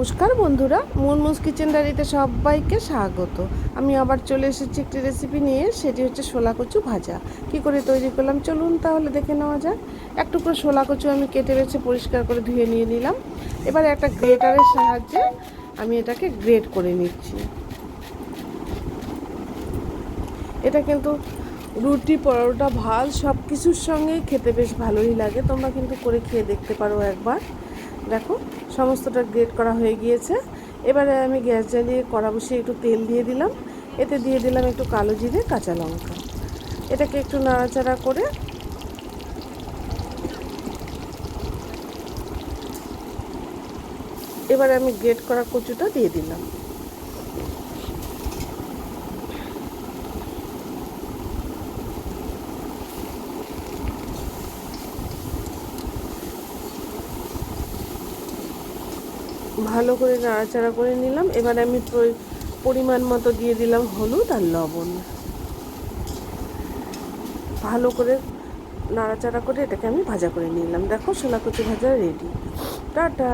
নমস্কার বন্ধুরা মুনমুস কিচেন ডায়েরিতে সবাইকে স্বাগত। আমি আবার চলে এসেছি একটি রেসিপি নিয়ে, সেটি হচ্ছে শোলা কচু ভাজা। কি করে তৈরি করলাম? চলুন তাহলে দেখে নেওয়া যাক। এক টুকরো শোলা কচু আমি কেটে বেছে পরিষ্কার করে ধুয়ে নিয়ে নিলাম। এবার একটা গ্রেটারের সাহায্যে আমি এটাকে গ্রেট করে নিচ্ছি। এটা কিন্তু রুটি, পরোটা, ভাত সব কিছুর সঙ্গেই খেতে বেশ ভালোই লাগে। তোমরা কিন্তু করে খেয়ে দেখতে পারো একবার। দেখো, সমস্তটা গ্রেট করা হয়ে গিয়েছে। এবারে আমি গ্যাস জ্বালিয়ে কড়া বসিয়ে একটু তেল দিয়ে দিলাম। এতে দিয়ে দিলাম একটু কালো জিরে, কাঁচা লঙ্কা। এটাকে একটু নাড়াচাড়া করে এবারে আমি গ্রেট করা কচুটা দিয়ে দিলাম। ভালো করে নাড়াচাড়া করে নিলাম। এবার আমি পরিমাণ মতো দিয়ে দিলাম হলুদ আর লবণ। ভালো করে নাড়াচাড়া করে এটাকে আমি ভাজা করে নিলাম। দেখো শোলা কচু ভাজা রেডি টাটা!